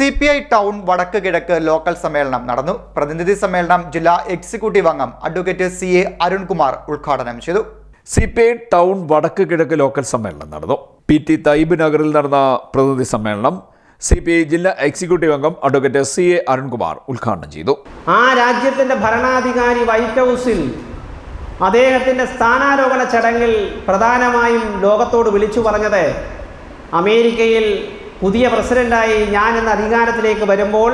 C P I town വടക്ക് കിഴക്ക് local സമ്മേളനം നടന്നു. പ്രതിനിധി സമ്മേളനം ജില്ലാ എക്സിക്യൂട്ടീവ് അംഗം അഡ്വക്കേറ്റ് സി എ അരുൺകുമാർ ഉദ്ഘാടനം ചെയ്തു. സി പി ഐ ടൗൺ വടക്ക് കിഴക്ക് ലോക്കൽ സമ്മേളനം നടന്നു. പി ടി തൈബ് നഗറിൽ നടന്ന പ്രതിനിധി സമ്മേളനം സി പി ഐ ജില്ലാ എക്സിക്യൂട്ടീവ് അംഗം അഡ്വക്കേറ്റ് സി എ അരുൺകുമാർ ഉദ്ഘാടനം ചെയ്തു. ആ രാജ്യത്തിന്റെ ഭരണാധികാരി വൈറ്റ് ഹൗസിൽ അദ്ദേഹത്തിന്റെ സ്ഥാനാരോഹണ ചടങ്ങിൽ പ്രധാനമായും ലോകത്തോട് വിളിച്ചു പറഞ്ഞത് അമേരിക്കയിൽ പുതിയ പ്രസിഡന്റായി ഞാൻ എന്ന അധികാരത്തിലേക്ക് വരുമ്പോൾ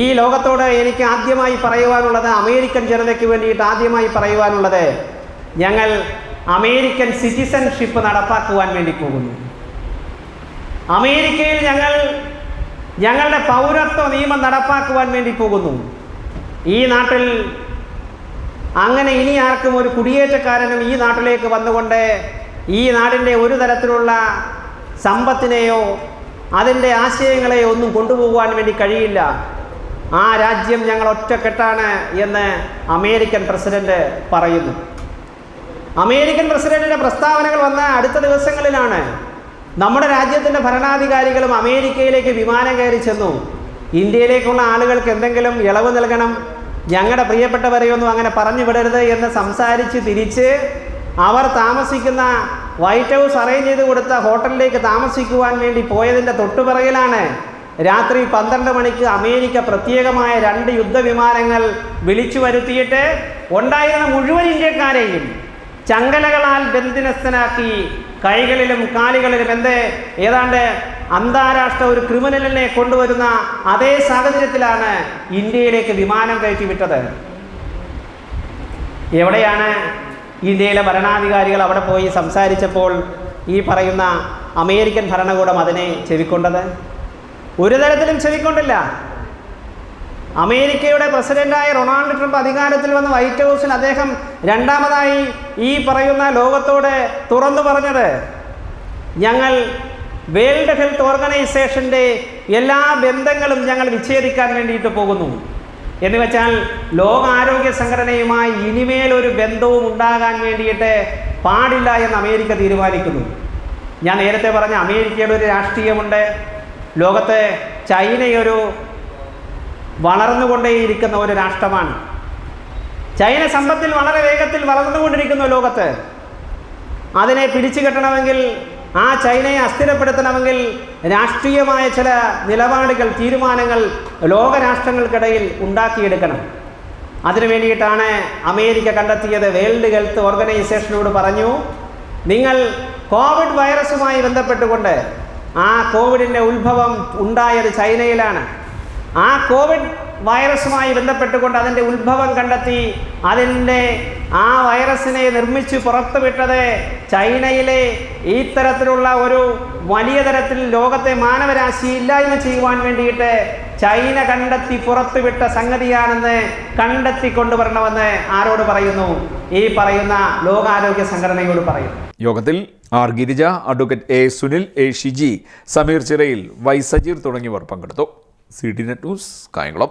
ഈ ലോകത്തോട് എനിക്ക് ആദ്യമായി പറയുവാനുള്ളത് അമേരിക്കൻ ജനതയ്ക്ക് വേണ്ടിയിട്ട് ആദ്യമായി പറയുവാനുള്ളത് ഞങ്ങൾ അമേരിക്കൻ സിറ്റിസൺഷിപ്പ് നടപ്പാക്കുവാൻ വേണ്ടി പോകുന്നു. അമേരിക്കയിൽ ഞങ്ങൾ ഞങ്ങളുടെ പൗരത്വ നിയമം നടപ്പാക്കുവാൻ വേണ്ടി പോകുന്നു. ഈ നാട്ടിൽ അങ്ങനെ ഇനി ആർക്കും ഒരു കുടിയേറ്റക്കാരനും ഈ നാട്ടിലേക്ക് വന്നുകൊണ്ട് ഈ നാടിന്റെ ഒരു തരത്തിലുള്ള സമ്പത്തിനെയോ അതിന്റെ ആശയങ്ങളെ ഒന്നും കൊണ്ടുപോകാൻ വേണ്ടി കഴിയില്ല. ആ രാജ്യം ഞങ്ങൾ ഒറ്റക്കെട്ടാണ് എന്ന് അമേരിക്കൻ പ്രസിഡന്റ് പറയുന്നു. അമേരിക്കൻ പ്രസിഡന്റിന്റെ പ്രസ്താവനകൾ വന്ന അടുത്ത ദിവസങ്ങളിലാണ് നമ്മുടെ രാജ്യത്തിന്റെ ഭരണാധികാരികളും അമേരിക്കയിലേക്ക് വിമാനം കയറി ചെന്നു. ഇന്ത്യയിലേക്കുള്ള ആളുകൾക്ക് എന്തെങ്കിലും ഇളവ് നൽകണം ഞങ്ങളുടെ പ്രിയപ്പെട്ടവരെയൊന്നും അങ്ങനെ പറഞ്ഞു വിടരുത് എന്ന് സംസാരിച്ച് തിരിച്ച് അവർ താമസിക്കുന്ന വൈറ്റ് ഹൗസ് അറേഞ്ച് ചെയ്ത് കൊടുത്ത ഹോട്ടലിലേക്ക് താമസിക്കുവാൻ വേണ്ടി പോയതിന്റെ തൊട്ടുപിറകിലാണ് രാത്രി പന്ത്രണ്ട് മണിക്ക് അമേരിക്ക പ്രത്യേകമായ രണ്ട് യുദ്ധവിമാനങ്ങൾ വിളിച്ചു വരുത്തിയിട്ട് ഉണ്ടായിരുന്ന മുഴുവൻ ഇന്ത്യക്കാരെയും ചങ്കലകളാൽ ബന്ധിനസ്ഥനാക്കി കൈകളിലും കാലുകളിലും എന്ത് ഏതാണ്ട് അന്താരാഷ്ട്ര ഒരു ക്രിമിനലിനെ കൊണ്ടുവരുന്ന അതേ സാഹചര്യത്തിലാണ് ഇന്ത്യയിലേക്ക് വിമാനം കയറ്റി വിട്ടത് എവിടെയാണ് ഇന്ത്യയിലെ ഭരണാധികാരികൾ അവിടെ പോയി സംസാരിച്ചപ്പോൾ ഈ പറയുന്ന അമേരിക്കൻ ഭരണകൂടം അതിനെ ചെവിക്കൊണ്ടത്? ഒരു തരത്തിലും ചെവിക്കൊണ്ടില്ല. അമേരിക്കയുടെ പ്രസിഡന്റായ റൊണാൾഡ് ട്രംപ് അധികാരത്തിൽ വന്ന വൈറ്റ് ഹൗസിൽ അദ്ദേഹം രണ്ടാമതായി ഈ പറയുന്ന ലോകത്തോടെ തുറന്നു പറഞ്ഞത് ഞങ്ങൾ വേൾഡ് ഹെൽത്ത് ഓർഗനൈസേഷന്റെ എല്ലാ ബന്ധങ്ങളും ഞങ്ങൾ വിച്ഛേദിക്കാൻ വേണ്ടിയിട്ട് പോകുന്നു. എന്ന് വെച്ചാൽ ലോകാരോഗ്യ സംഘടനയുമായി ഇനിമേൽ ഒരു ബന്ധവും ഉണ്ടാകാൻ വേണ്ടിയിട്ട് പാടില്ല എന്ന് അമേരിക്ക തീരുമാനിക്കുന്നു. ഞാൻ നേരത്തെ പറഞ്ഞ അമേരിക്കയുടെ ഒരു രാഷ്ട്രീയമുണ്ട്. ലോകത്തെ ചൈനയൊരു വളർന്നുകൊണ്ടേയിരിക്കുന്ന ഒരു രാഷ്ട്രമാണ്. ചൈന സമ്പത്തിൽ വളരെ വേഗത്തിൽ വളർന്നുകൊണ്ടിരിക്കുന്നു ലോകത്ത്. അതിനെ പിടിച്ചു കെട്ടണമെങ്കിൽ ആ ചൈനയെ അസ്ഥിരപ്പെടുത്തണമെങ്കിൽ രാഷ്ട്രീയമായ ചില നിലപാടുകൾ തീരുമാനങ്ങൾ ലോകരാഷ്ട്രങ്ങൾക്കിടയിൽ ഉണ്ടാക്കിയെടുക്കണം. അതിനു വേണ്ടിയിട്ടാണ് അമേരിക്ക കണ്ടെത്തിയത്. വേൾഡ് ഹെൽത്ത് ഓർഗനൈസേഷനോട് പറഞ്ഞു നിങ്ങൾ കോവിഡ് വൈറസുമായി ബന്ധപ്പെട്ടുകൊണ്ട് ആ കോവിഡിന്റെ ഉത്ഭവം ഉണ്ടായത് ചൈനയിലാണ്. ആ കോവിഡ് വൈറസുമായി ബന്ധപ്പെട്ടുകൊണ്ട് അതിന്റെ ഉത്ഭവം കണ്ടെത്തി അതിന്റെ ആ വൈറസിനെ നിർമ്മിച്ച് പുറത്തുവിട്ടത് ചൈനയിലെ ഈ തരത്തിലുള്ള ഒരു വലിയ തരത്തിൽ ലോകത്തെ മാനവരാശി ഇല്ലായ്മ ചെയ്യുവാൻ വേണ്ടിയിട്ട് ചൈന കണ്ടെത്തി പുറത്തുവിട്ട സംഗതിയാണെന്ന് കണ്ടെത്തി കൊണ്ടുവരണമെന്ന് ആരോട് പറയുന്നു? ഈ പറയുന്ന ലോകാരോഗ്യ സംഘടനയോട് പറയുന്നു യോഗത്തിൽ R Girija advocate A Sunil A Shiji Sameer Chirayil Y Sajeer തുടങ്ങിയവർ പങ്കെടുത്തു. C D net news Kayamkulam.